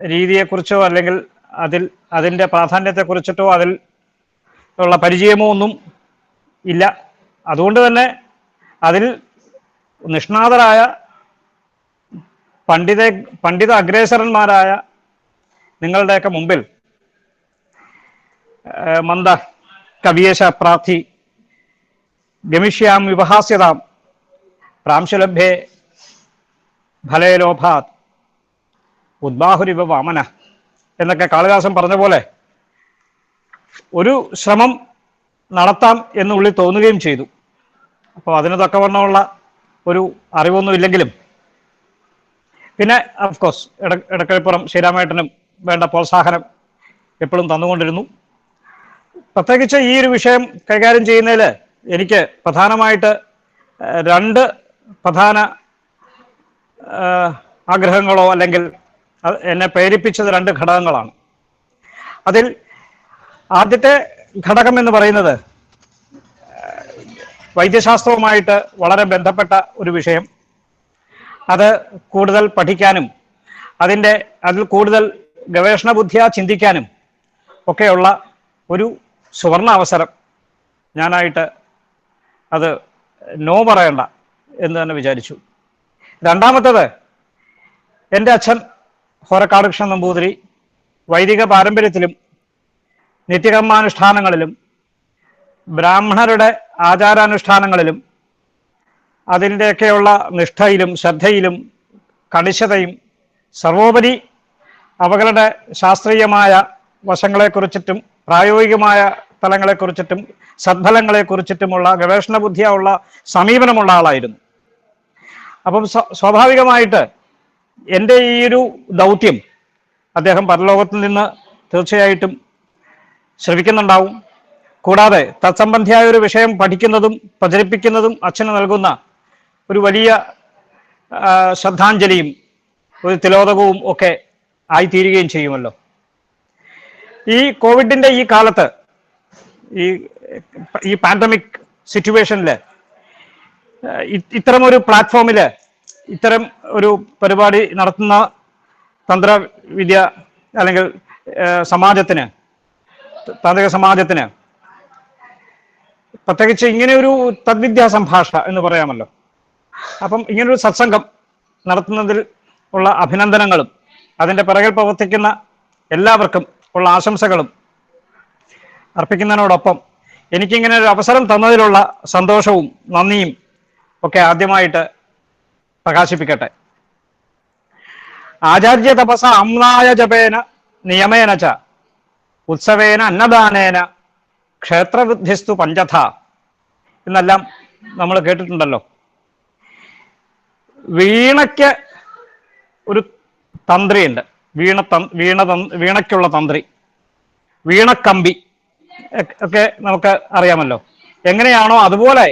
രീതിയെക്കുറിച്ചോ അല്ലെങ്കിൽ അതിൽ അതിന്റെ പ്രാധാന്യത്തെക്കുറിച്ചിട്ടോ അതിൽ ഉള്ള പരിചയമോ ഒന്നും ഇല്ല. അതുകൊണ്ട് തന്നെ അതിൽ നിഷ്ണാതരായ പണ്ഡിത പണ്ഡിത അഗ്രേസരന്മാരായ നിങ്ങളുടെയൊക്കെ മുമ്പിൽ മന്ദ കവിയേശ പ്രാർത്ഥി ഗമിഷ്യാം വിപഹാസ്യതാം പ്രാംശലഭ്യേ ഫലേലോഭാത്. ഉദ്ബാഹുരിവ വാമന എന്നൊക്കെ കാളിദാസൻ പറഞ്ഞ പോലെ ഒരു ശ്രമം നടത്താം എന്നുള്ളിൽ തോന്നുകയും ചെയ്തു. അപ്പോൾ അതിന് തക്കവണ്ണമുള്ള ഒരു അറിവൊന്നും ഇല്ലെങ്കിലും. പിന്നെ അഫ്കോഴ്സ് ഇട ഇടക്കഴിപ്പുറം ശ്രീരാമേട്ടനും വേണ്ട പ്രോത്സാഹനം എപ്പോഴും തന്നുകൊണ്ടിരുന്നു. പ്രത്യേകിച്ച് ഈ ഒരു വിഷയം കൈകാര്യം ചെയ്യുന്നതിൽ എനിക്ക് പ്രധാനമായിട്ട് രണ്ട് പ്രധാന ആഗ്രഹങ്ങളോ അല്ലെങ്കിൽ എന്നെ പ്രേരിപ്പിച്ചത് രണ്ട് ഘടകങ്ങളാണ്. അതിൽ ആദ്യത്തെ ഘടകം എന്ന് പറയുന്നത് വൈദ്യശാസ്ത്രവുമായിട്ട് വളരെ ബന്ധപ്പെട്ട ഒരു വിഷയം. അത് കൂടുതൽ പഠിക്കാനും അതിന്റെ അതിൽ കൂടുതൽ ഗവേഷണ ബുദ്ധിയാ ചിന്തിക്കാനും ഒക്കെയുള്ള ഒരു സുവർണ അവസരം. ഞാനായിട്ട് അത് നോ പറയണ്ട എന്ന് തന്നെ വിചാരിച്ചു. രണ്ടാമത്തത് എന്റെ അച്ഛൻ ഹോരക്കാട് കൃഷ്ണൻ നമ്പൂതിരി വൈദിക പാരമ്പര്യത്തിലും നിത്യകർമാനുഷ്ഠാനങ്ങളിലും ബ്രാഹ്മണരുടെ ആചാരാനുഷ്ഠാനങ്ങളിലും അതിന്റെയൊക്കെയുള്ള നിഷ്ഠയിലും ശ്രദ്ധയിലും കണിശതയും സർവോപരി അവകളുടെ ശാസ്ത്രീയമായ വശങ്ങളെക്കുറിച്ചിട്ടും പ്രായോഗികമായ തലങ്ങളെക്കുറിച്ചിട്ടും സദ്ഫലങ്ങളെക്കുറിച്ചിട്ടുമുള്ള ഗവേഷണ ബുദ്ധിയുള്ള സമീപനമുള്ള ആളായിരുന്നു. അപ്പം സ്വാഭാവികമായിട്ട് എന്റെ ഈ ഒരു ദൗത്യം അദ്ദേഹം പരലോകത്തിൽ നിന്ന് തീർച്ചയായിട്ടും ശ്രവിക്കുന്നുണ്ടാവും. കൂടാതെ തത്സംബന്ധിയായ ഒരു വിഷയം പഠിക്കുന്നതും പ്രചരിപ്പിക്കുന്നതും അച്ഛന് നൽകുന്ന ഒരു വലിയ ശ്രദ്ധാഞ്ജലിയും ഒരു തിലോദകവും ഒക്കെ ആയിത്തീരുകയും ചെയ്യുമല്ലോ. ഈ കോവിഡിന്റെ ഈ കാലത്ത് ഈ ഈ പാൻഡമിക് സിറ്റുവേഷനിൽ ഇത്തരമൊരു പ്ലാറ്റ്ഫോമിൽ ഇത്തരം ഒരു പരിപാടി നടത്തുന്ന തന്ത്രവിദ്യ അല്ലെങ്കിൽ സമാജത്തിന് താന്ത്രിക സമാജത്തിന് പ്രത്യേകിച്ച് ഇങ്ങനെ ഒരു തദ്വിദ്യാ സംഭാഷ എന്ന് പറയാമല്ലോ. അപ്പം ഇങ്ങനൊരു സത്സംഗം നടത്തുന്നതിൽ ഉള്ള അഭിനന്ദനങ്ങളും അതിന്റെ പിറകിൽ പ്രവർത്തിക്കുന്ന എല്ലാവർക്കും ഉള്ള ആശംസകളും അർപ്പിക്കുന്നതിനോടൊപ്പം എനിക്കിങ്ങനെ ഒരു അവസരം തന്നതിലുള്ള സന്തോഷവും നന്ദിയും ഒക്കെ ആദ്യമായിട്ട് പ്രകാശിപ്പിക്കട്ടെ. ആചാര്യ തപസ അമ്നായ ജപേന നിയമേന ച ഉത്സവേന അന്നദാനേന ക്ഷേത്രവൃദ്ധിസ്തു പഞ്ചഥ. എന്നെല്ലാം നമ്മൾ കേട്ടിട്ടുണ്ടല്ലോ. വീണയ്ക്ക് ഒരു തന്ത്രിയുണ്ട്. വീണ വീണ വീണയ്ക്കുള്ള തന്ത്രി. വീണക്കമ്പി. ഒക്കെ നമുക്ക് അറിയാമല്ലോ. എങ്ങനെയാണോ അതുപോലെ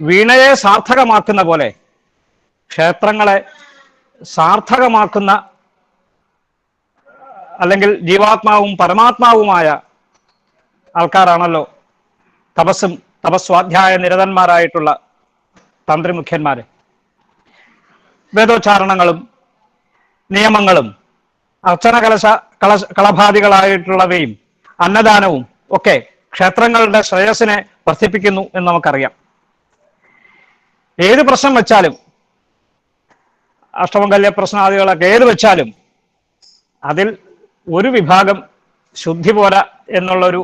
വീണയെ സാർത്ഥകമാക്കുന്ന പോലെ ക്ഷേത്രങ്ങളെ സാർത്ഥകമാക്കുന്ന അല്ലെങ്കിൽ ജീവാത്മാവും പരമാത്മാവുമായ ആൾക്കാരാണല്ലോ തപസ്സും തപസ്വാധ്യായ നിരതന്മാരായിട്ടുള്ള തന്ത്രിമുഖ്യന്മാര്. വേദോച്ചാരണങ്ങളും നിയമങ്ങളും അർച്ചന കലശ കളശ കളഭാദികളായിട്ടുള്ളവയും അന്നദാനവും ഒക്കെ ക്ഷേത്രങ്ങളുടെ ശ്രേയസിനെ വർദ്ധിപ്പിക്കുന്നു എന്ന് നമുക്കറിയാം. ഏത് പ്രശ്നം വെച്ചാലും അഷ്ടമംഗല്യ പ്രശ്നാദികളൊക്കെ ഏത് വെച്ചാലും അതിൽ ഒരു വിഭാഗം ശുദ്ധി പോരാ എന്നുള്ളൊരു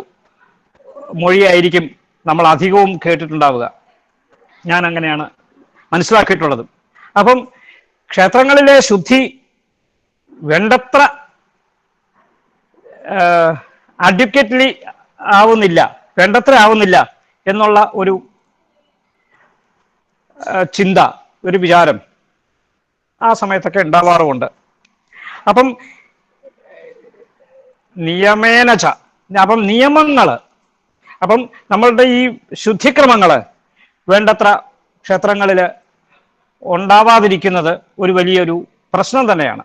മൊഴിയായിരിക്കും നമ്മൾ അധികവും കേട്ടിട്ടുണ്ടാവുക. ഞാൻ അങ്ങനെയാണ് മനസ്സിലാക്കിയിട്ടുള്ളത്. അപ്പം ക്ഷേത്രങ്ങളിലെ ശുദ്ധി വേണ്ടത്ര അഡ്വക്കേറ്റ്ലി ആവുന്നില്ല വേണ്ടത്ര ആവുന്നില്ല എന്നുള്ള ഒരു ചിന്ത ഒരു വിചാരം ആ സമയത്തൊക്കെ ഉണ്ടാവാറുമുണ്ട്. അപ്പം നിയമേനച അപ്പം നിയമങ്ങൾ അപ്പം നമ്മളുടെ ഈ ശുദ്ധിക്രമങ്ങൾ വേണ്ടത്ര ക്ഷേത്രങ്ങളിൽ ഉണ്ടാവാതിരിക്കുന്നത് ഒരു വലിയൊരു പ്രശ്നം തന്നെയാണ്.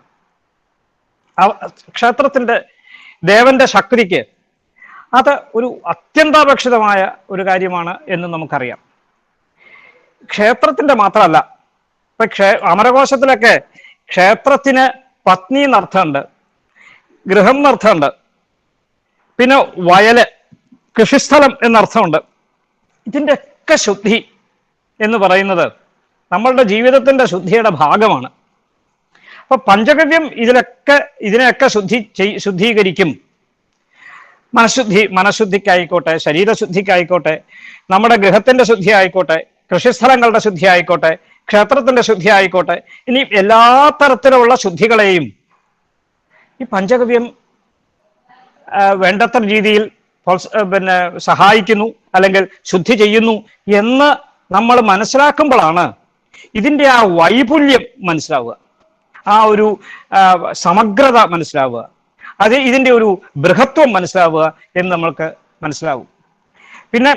ക്ഷേത്രത്തിന്റെ ദേവന്റെ ശക്തിക്ക് അത് ഒരു അത്യന്താപേക്ഷിതമായ ഒരു കാര്യമാണ് എന്ന് നമുക്കറിയാം. ക്ഷേത്രത്തിന്റെ മാത്രമല്ല ഇപ്പൊ ക്ഷേ അമരകോശത്തിലൊക്കെ ക്ഷേത്രത്തിന് പത്നി എന്നർത്ഥമുണ്ട് ഗൃഹം എന്നർത്ഥമുണ്ട് പിന്നെ വയൽ കൃഷിസ്ഥലം എന്നർത്ഥമുണ്ട്. ഇതിന്റെ ഒക്കെ ശുദ്ധി എന്ന് പറയുന്നത് നമ്മളുടെ ജീവിതത്തിന്റെ ശുദ്ധിയുടെ ഭാഗമാണ്. അപ്പൊ പഞ്ചഗവ്യം ഇതിലൊക്കെ ഇതിനെയൊക്കെ ശുദ്ധി ശുദ്ധീകരിക്കും. മനഃശുദ്ധി മനഃശുദ്ധിക്കായിക്കോട്ടെ ശരീരശുദ്ധിക്കായിക്കോട്ടെ നമ്മുടെ ഗൃഹത്തിന്റെ ശുദ്ധി ആയിക്കോട്ടെ കൃഷിസ്ഥലങ്ങളുടെ ശുദ്ധി ആയിക്കോട്ടെ ക്ഷേത്രത്തിന്റെ ശുദ്ധി ആയിക്കോട്ടെ. ഇനി എല്ലാ തരത്തിലുള്ള ശുദ്ധികളെയും ഈ പഞ്ചഗവ്യം വേണ്ടത്ര രീതിയിൽ പിന്നെ സഹായിക്കുന്നു അല്ലെങ്കിൽ ശുദ്ധി ചെയ്യുന്നു എന്ന് നമ്മൾ മനസ്സിലാക്കുമ്പോഴാണ് ഇതിന്റെ ആ വൈപുല്യം മനസ്സിലാവുക. ആ ഒരു സമഗ്രത മനസ്സിലാവുക. അത് ഇതിന്റെ ഒരു ബൃഹത്വം മനസ്സിലാവുക എന്ന് നമ്മൾക്ക് മനസ്സിലാവും. പിന്നെ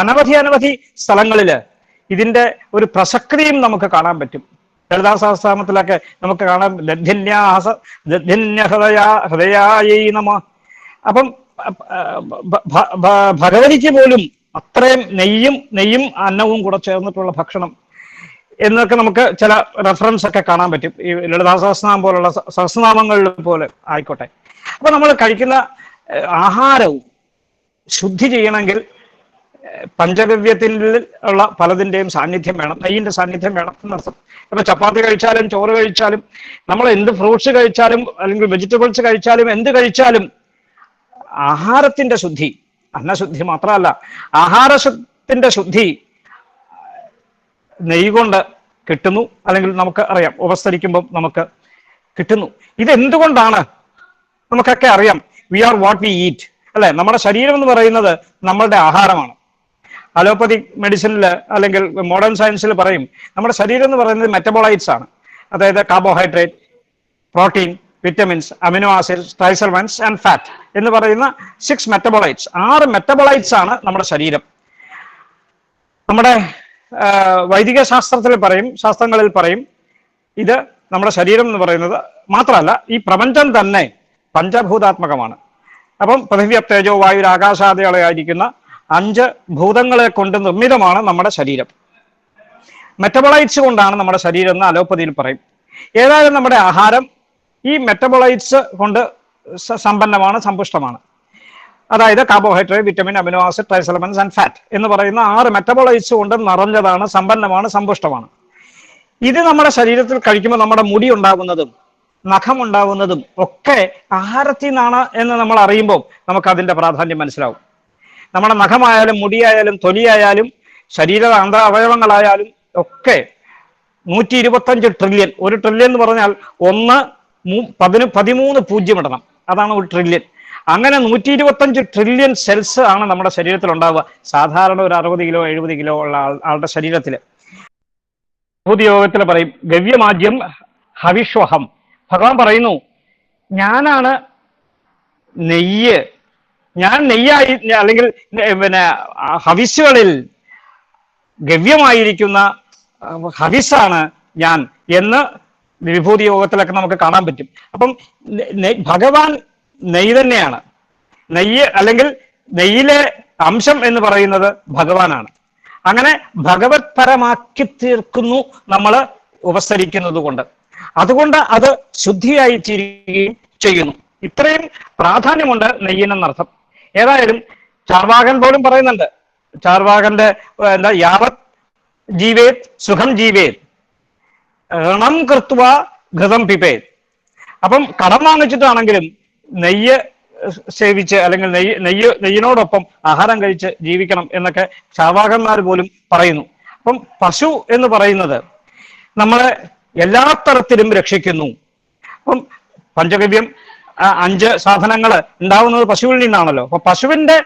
അനവധി അനവധി സ്ഥലങ്ങളിൽ ഇതിന്റെ ഒരു പ്രസക്തിയും നമുക്ക് കാണാൻ പറ്റും. ലളിതാ സഹസ്രാമത്തിലൊക്കെ നമുക്ക് കാണാം ലഭ്യന്യാസ ലഭ്യന്യഹൃദയാ ഹൃദയ ഹൃദയായി നമ. അപ്പം ഭഗവതിക്ക് പോലും അത്രയും നെയ്യും നെയ്യും അന്നവും കൂടെ ചേർന്നിട്ടുള്ള ഭക്ഷണം എന്നൊക്കെ നമുക്ക് ചില റെഫറൻസ് ഒക്കെ കാണാൻ പറ്റും. ഈ ലളിതാ സഹസ്രനാമം പോലുള്ള സഹസ്രനാമങ്ങളിൽ പോലെ ആയിക്കോട്ടെ. അപ്പൊ നമ്മൾ കഴിക്കുന്ന ആഹാരവും ശുദ്ധി ചെയ്യണമെങ്കിൽ പഞ്ചഗവ്യത്തിൽ ഉള്ള പലതിന്റെയും സാന്നിധ്യം വേണം. നെയ്യിന്റെ സാന്നിധ്യം വേണം എന്നർത്ഥം ഇപ്പൊ ചപ്പാത്തി കഴിച്ചാലും ചോറ് കഴിച്ചാലും നമ്മൾ എന്ത് ഫ്രൂട്ട്സ് കഴിച്ചാലും അല്ലെങ്കിൽ വെജിറ്റബിൾസ് കഴിച്ചാലും എന്ത് കഴിച്ചാലും ആഹാരത്തിന്റെ ശുദ്ധി അന്നശുദ്ധി മാത്രമല്ല ആഹാരത്തിന്റെ ശുദ്ധി നെയ്യ് കൊണ്ട് കിട്ടുന്നു അല്ലെങ്കിൽ നമുക്ക് അറിയാം ഉപസ്തരിക്കുമ്പോൾ നമുക്ക് കിട്ടുന്നു. ഇതെന്തുകൊണ്ടാണ്? നമുക്കൊക്കെ അറിയാം we are what we eat അല്ലെ? നമ്മുടെ ശരീരം എന്ന് പറയുന്നത് നമ്മളുടെ ആഹാരമാണ്. അലോപ്പതി മെഡിസിനിൽ അല്ലെങ്കിൽ മോഡേൺ സയൻസിൽ പറയും നമ്മുടെ ശരീരം എന്ന് പറയുന്നത് മെറ്റബോളൈറ്റ്സ് ആണ്. അതായത് carbohydrate protein vitamins amino acids trace elements and fat എന്ന് പറയുന്ന സിക്സ് മെറ്റബോളൈറ്റ്സ് ആറ് മെറ്റബോളൈറ്റ്സ് ആണ് നമ്മുടെ ശരീരം. നമ്മുടെ വൈദിക ശാസ്ത്രത്തിൽ പറയും ശാസ്ത്രങ്ങളിൽ പറയും ഇത് നമ്മുടെ ശരീരം എന്ന് പറയുന്നത് മാത്രമല്ല ഈ പ്രപഞ്ചം തന്നെ പഞ്ചഭൂതാത്മകമാണ്. അപ്പം പൃഥിവ്യ തേജോ വായു ആകാശാദികളായിരിക്കുന്ന അഞ്ച് ഭൂതങ്ങളെ കൊണ്ട് നിർമ്മിതമാണ് നമ്മുടെ ശരീരം. മെറ്റബോളൈറ്റ്സ് കൊണ്ടാണ് നമ്മുടെ ശരീരം എന്ന് അലോപ്പതിയിൽ പറയും. ഏതായാലും നമ്മുടെ ആഹാരം ഈ മെറ്റബോളൈറ്റ്സ് കൊണ്ട് സമ്പന്നമാണ് സമ്പുഷ്ടമാണ്. അതായത് carbohydrate vitamin amino acid trace elements and fat എന്ന് പറയുന്ന ആറ് മെറ്റബോളൈറ്റ്സ് കൊണ്ട് നിറഞ്ഞതാണ് സമ്പന്നമാണ് സമ്പുഷ്ടമാണ്. ഇത് നമ്മുടെ ശരീരത്തിൽ കഴിക്കുമ്പോൾ നമ്മുടെ മുടി ഉണ്ടാകുന്നതും നഖം ഉണ്ടാകുന്നതും ഒക്കെ ആഹാരത്തിൽ നിന്നാണ് എന്ന് നമ്മൾ അറിയുമ്പോൾ നമുക്ക് അതിന്റെ പ്രാധാന്യം മനസ്സിലാവും. നമ്മുടെ നഖമായാലും മുടിയായാലും തൊലിയായാലും ശരീര അവയവങ്ങളായാലും ഒക്കെ നൂറ്റി ഇരുപത്തഞ്ച് ട്രില്യൺ ഒരു ട്രില്യൺ എന്ന് പറഞ്ഞാൽ ഒന്ന് പതിനു പതിമൂന്ന് പൂജ്യം ഇടണം. അതാണ് ഒരു ട്രില്യൺ അങ്ങനെ നൂറ്റി ഇരുപത്തഞ്ച് ട്രില്യൺ സെൽസ് ആണ് നമ്മുടെ ശരീരത്തിൽ ഉണ്ടാവുക. സാധാരണ ഒരു അറുപത് കിലോ എഴുപത് കിലോ ഉള്ള ആളുടെ ശരീരത്തിൽ. യോഗത്തിൽ പറയും ഗവ്യമാദ്യം ഹവിഷ്വഹം. ഭഗവാൻ പറയുന്നു ഞാനാണ് നെയ്യ്. ഞാൻ നെയ്യായി അല്ലെങ്കിൽ പിന്നെ ഹവിസുകളിൽ ഗവ്യമായിരിക്കുന്ന ഹവിസാണ് ഞാൻ എന്ന് വിഭൂതി യോഗത്തിലൊക്കെ നമുക്ക് കാണാൻ പറ്റും. അപ്പം ഭഗവാൻ നെയ്യ് തന്നെയാണ്. നെയ്യ് അല്ലെങ്കിൽ നെയ്യിലെ അംശം എന്ന് പറയുന്നത് ഭഗവാനാണ്. അങ്ങനെ ഭഗവത് പരമാക്കി തീർക്കുന്നു നമ്മൾ ഉപസരിക്കുന്നത് കൊണ്ട് അതുകൊണ്ട് അത് ശുദ്ധിയായി തീരുകയും ചെയ്യുന്നു. ഇത്രയും പ്രാധാന്യമുണ്ട് നെയ്യിനെന്നർത്ഥം. ഏതായാലും ചാർവാകൻ പോലും പറയുന്നുണ്ട്. ചാർവാകന്റെ എന്താ യാവത് ജീവേത് സുഖം ജീവേത്. ഋണം കൃത്വ ഘൃതം പിപേത്. അപ്പം കടം വാങ്ങിച്ചിട്ടാണെങ്കിലും നെയ്യ് സേവിച്ച് അല്ലെങ്കിൽ നെയ്യ് നെയ്യ് നെയ്യിനോടൊപ്പം ആഹാരം കഴിച്ച് ജീവിക്കണം എന്നൊക്കെ ചാവാകന്മാർ പോലും പറയുന്നു. അപ്പം പശു എന്ന് പറയുന്നത് നമ്മളെ എല്ലാ തരത്തിലും രക്ഷിക്കുന്നു. അപ്പം പഞ്ചഗവ്യം അഞ്ച് സാധനങ്ങൾ ഉണ്ടാവുന്നത് പശുവിൽ നിന്നാണല്ലോ. അപ്പൊ പശുവിന്റെ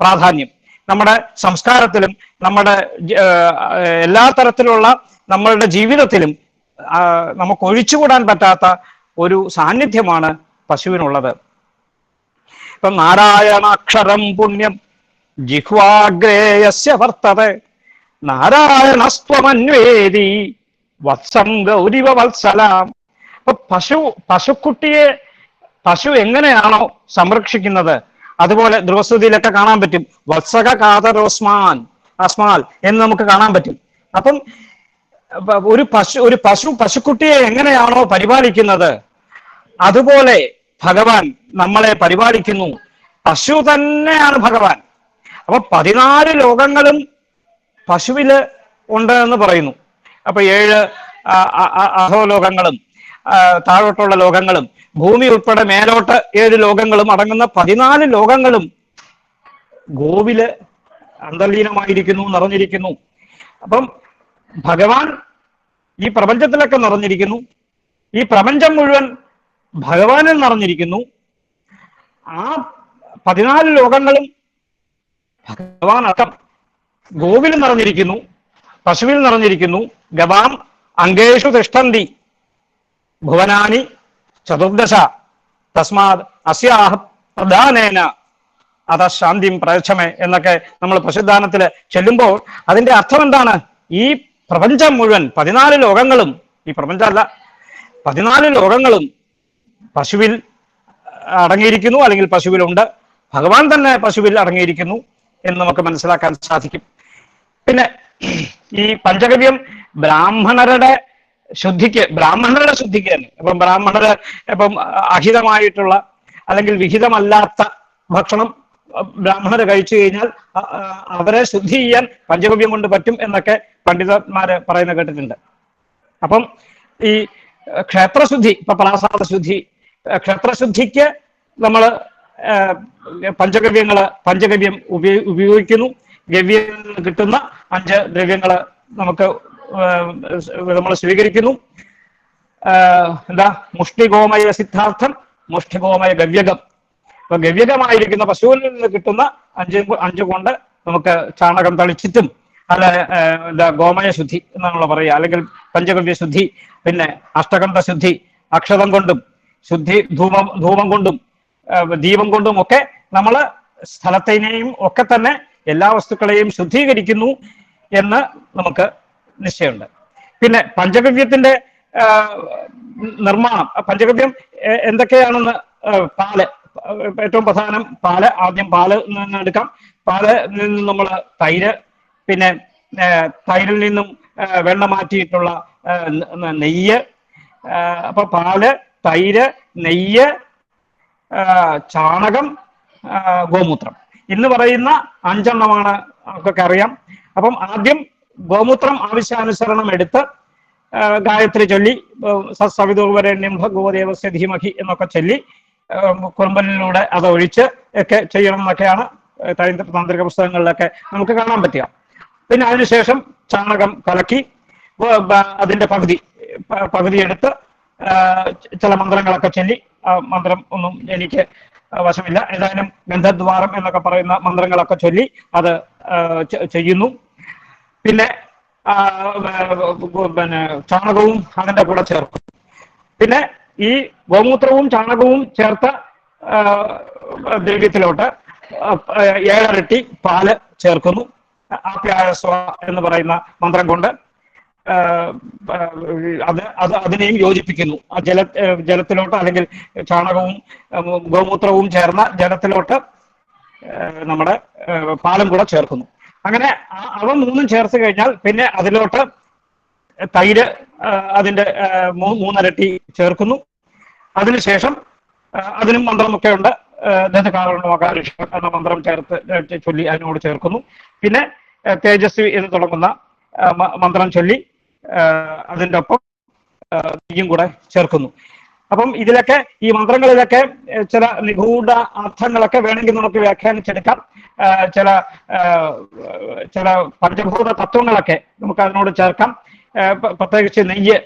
പ്രാധാന്യം. നമ്മുടെ സംസ്കാരത്തിലും നമ്മുടെ എല്ലാ തരത്തിലുള്ള നമ്മളുടെ ജീവിതത്തിലും നമുക്ക് ഒഴിച്ചുകൂടാൻ പറ്റാത്ത ഒരു സാന്നിധ്യമാണ് പശുവിനുള്ളത്. ഇപ്പൊ നാരായണാക്ഷരം പുണ്യം ജിഹ്വാഗ്രേയസ്യ വർത്തത. നാരായണസ്ത്വമന്വേദി. വത്സം ഗൗരിവ വത്സലാം. അപ്പൊ പശു പശുക്കുട്ടിയെ പശു എങ്ങനെയാണോ സംരക്ഷിക്കുന്നത്? അതുപോലെ ധ്രുവസ്തുതിയിലൊക്കെ കാണാൻ പറ്റും. വത്സക കാതറോസ്മാൻ അസ്മാൽ എന്ന് നമുക്ക് കാണാൻ പറ്റും. അപ്പം ഒരു പശു ഒരു പശു പശുക്കുട്ടിയെ എങ്ങനെയാണോ പരിപാലിക്കുന്നത്? അതുപോലെ ഭഗവാൻ നമ്മളെ പരിപാലിക്കുന്നു. പശു തന്നെയാണ് ഭഗവാൻ. അപ്പൊ പതിനാല് ലോകങ്ങളും പശുവിൽ ഉണ്ട് എന്ന് പറയുന്നു. അപ്പൊ ഏഴ് അധോലോകങ്ങളും താഴോട്ടുള്ള ലോകങ്ങളും ഭൂമി ഉൾപ്പെടെ മേലോട്ട് ഏഴ് ലോകങ്ങളും അടങ്ങുന്ന പതിനാല് ലോകങ്ങളും ഗോവിൽ അന്തർലീനമായിരിക്കുന്നു നിറഞ്ഞിരിക്കുന്നു. അപ്പം ഭഗവാൻ ഈ പ്രപഞ്ചത്തിലൊക്കെ നിറഞ്ഞിരിക്കുന്നു. ഈ പ്രപഞ്ചം മുഴുവൻ ഭഗവാനിൽ നിറഞ്ഞിരിക്കുന്നു. ആ പതിനാല് ലോകങ്ങളും ഭഗവാൻ അർത്ഥം ഗോവിൽ നിറഞ്ഞിരിക്കുന്നു. പശുവിൽ നിറഞ്ഞിരിക്കുന്നു. ഗവാം അങ്കേഷു തിഷ്ടന്തി ഭുവനാനി ചതുർദശ. തസ്മാത് അസ്യാഹ പ്രധാനേന. അത ശാന്തിയും പ്രയച്ഛമേ എന്നൊക്കെ നമ്മൾ പശുദാനത്തിൽ ചെല്ലുമ്പോൾ അതിന്റെ അർത്ഥം എന്താണ്? ഈ പ്രപഞ്ചം മുഴുവൻ പതിനാല് ലോകങ്ങളും ഈ പ്രപഞ്ചമല്ല പതിനാല് ലോകങ്ങളും പശുവിൽ അടങ്ങിയിരിക്കുന്നു അല്ലെങ്കിൽ പശുവിലുണ്ട്. ഭഗവാൻ തന്നെ പശുവിൽ അടങ്ങിയിരിക്കുന്നു എന്ന് നമുക്ക് മനസ്സിലാക്കാൻ സാധിക്കും. പിന്നെ ഈ പഞ്ചഗവ്യം ബ്രാഹ്മണരുടെ ശുദ്ധിക്ക് ബ്രാഹ്മണരുടെ ശുദ്ധിക്ക് തന്നെ. ഇപ്പം ബ്രാഹ്മണര് ഇപ്പം അഹിതമായിട്ടുള്ള അല്ലെങ്കിൽ വിഹിതമല്ലാത്ത ഭക്ഷണം ബ്രാഹ്മണർ കഴിച്ചു കഴിഞ്ഞാൽ അവരെ ശുദ്ധി ചെയ്യാൻ പഞ്ചഗവ്യം കൊണ്ട് പറ്റും എന്നൊക്കെ പണ്ഡിതന്മാര് പറയുന്ന കേട്ടിട്ടുണ്ട്. അപ്പം ഈ ക്ഷേത്രശുദ്ധി ഇപ്പൊ പ്രാസാദ ശുദ്ധി ക്ഷേത്രശുദ്ധിക്ക് നമ്മൾ പഞ്ചഗവ്യങ്ങൾ പഞ്ചഗവ്യം ഉപയോ- ഉപയോഗിക്കുന്നു. ഗവ്യത്തിൽ നിന്ന് കിട്ടുന്ന അഞ്ച് ദ്രവ്യങ്ങൾ നമുക്ക് നമ്മൾ സ്വീകരിക്കുന്നു. എന്താ? മുഷ്ടിഗോമയ സിദ്ധാർത്ഥം മുഷ്ടിഗോമയ ഗവ്യകം. അപ്പൊ ഗവ്യകമായിരിക്കുന്ന പശുവിൽ നിന്ന് കിട്ടുന്ന അഞ്ച് അഞ്ച് കൊണ്ട് നമുക്ക് ചാണകം തളിച്ചിട്ടും അല്ല എന്താ ഗോമയ ശുദ്ധി എന്ന് നമ്മൾ പറയുക അല്ലെങ്കിൽ പഞ്ചഗവ്യ ശുദ്ധി പിന്നെ അഷ്ടകണ്ഠ ശുദ്ധി അക്ഷതം കൊണ്ടും ശുദ്ധി ധൂമം ധൂമം കൊണ്ടും ദീപം കൊണ്ടും ഒക്കെ നമ്മൾ സ്ഥലത്തിനെയും ഒക്കെ തന്നെ എല്ലാ വസ്തുക്കളെയും ശുദ്ധീകരിക്കുന്നു എന്ന് നമുക്ക് നിശ്ചയമുണ്ട്. പിന്നെ പഞ്ചഗവ്യത്തിന്റെ നിർമ്മാണം. പഞ്ചഗവ്യം എന്തൊക്കെയാണെന്ന് പാൽ ഏറ്റവും പ്രധാനം പാൽ ആദ്യം പാൽ എടുക്കാം. പാൽ നിന്ന് നമ്മൾ തൈര് പിന്നെ തൈരിൽ നിന്നും വെണ്ണ മാറ്റിയിട്ടുള്ള നെയ്യ് അപ്പൊ പാൽ തൈര് നെയ്യ് ചാണകം ഗോമൂത്രം. എന്ന് പറയുന്ന അഞ്ചെണ്ണമാണ് ഒക്കെ അറിയാം. അപ്പം ആദ്യം ഗോമൂത്രം ആവശ്യാനുസരണം എടുത്ത് ഗായത്രി ചൊല്ലി സവിതൂർവരണ്യം ഭഗവദേവസ്യ ധീമഹി എന്നൊക്കെ ചൊല്ലി കുറുമ്പലിലൂടെ അത് ഒഴിച്ച് ഒക്കെ ചെയ്യണം എന്നൊക്കെയാണ് തൈന്ത്ര താന്ത്രിക പുസ്തകങ്ങളിലൊക്കെ നമുക്ക് കാണാൻ പറ്റുക. പിന്നെ അതിനുശേഷം ചാണകം കലക്കി അതിന്റെ പകുതി പകുതി എടുത്ത് ചില മന്ത്രങ്ങളൊക്കെ ചൊല്ലി ആ മന്ത്രം ഒന്നും എനിക്ക് വശമില്ല. ഏതായാലും ഗന്ധദ്വാരം എന്നൊക്കെ പറയുന്ന മന്ത്രങ്ങളൊക്കെ ചൊല്ലി അത് ചെയ്യുന്നു. പിന്നെ പിന്നെ ചാണകവും അതിന്റെ കൂടെ ചേർക്കും. പിന്നെ ഈ ഗോമൂത്രവും ചാണകവും ചേർത്ത ദ്രവ്യത്തിലോട്ട് ഏഴരട്ടി പാൽ ചേർക്കുന്നു. ആപ്യായസ്വ എന്ന് പറയുന്ന മന്ത്രം കൊണ്ട് അത് അത് അതിനെയും യോജിപ്പിക്കുന്നു. ആ ജല ജലത്തിലോട്ട് അല്ലെങ്കിൽ ചാണകവും ഗോമൂത്രവും ചേർന്ന ജലത്തിലോട്ട് നമ്മുടെ പാലം കൂടെ ചേർക്കുന്നു. അങ്ങനെ അവ മൂന്നും ചേർത്ത് കഴിഞ്ഞാൽ പിന്നെ അതിലോട്ട് തൈര് അതിന്റെ മൂന്നരട്ടി ചേർക്കുന്നു. അതിനുശേഷം അതിനും മന്ത്രമൊക്കെ ഉണ്ട് ദന്തകാരണമകാരിഷ എന്ന മന്ത്രം ചേർത്ത് ചൊല്ലി അതിനോട് ചേർക്കുന്നു. പിന്നെ തേജസ്വി എന്ന് തുടങ്ങുന്ന മന്ത്രം ചൊല്ലി ആ, അതിന്റെ ഒപ്പം തീയും കൂടെ ചേർക്കുന്നു. അപ്പം ഇതിലൊക്കെ ഈ മന്ത്രങ്ങളിലൊക്കെ ചില നിഗൂഢ അർത്ഥങ്ങളൊക്കെ വേണമെങ്കിൽ നമുക്ക് വ്യാഖ്യാനിച്ചെടുക്കാം. ചില ചില പഞ്ചഭൂത തത്വങ്ങളൊക്കെ നമുക്ക് അതിനോട് ചേർക്കാം. പ്രത്യേകിച്ച് നെയ്യ്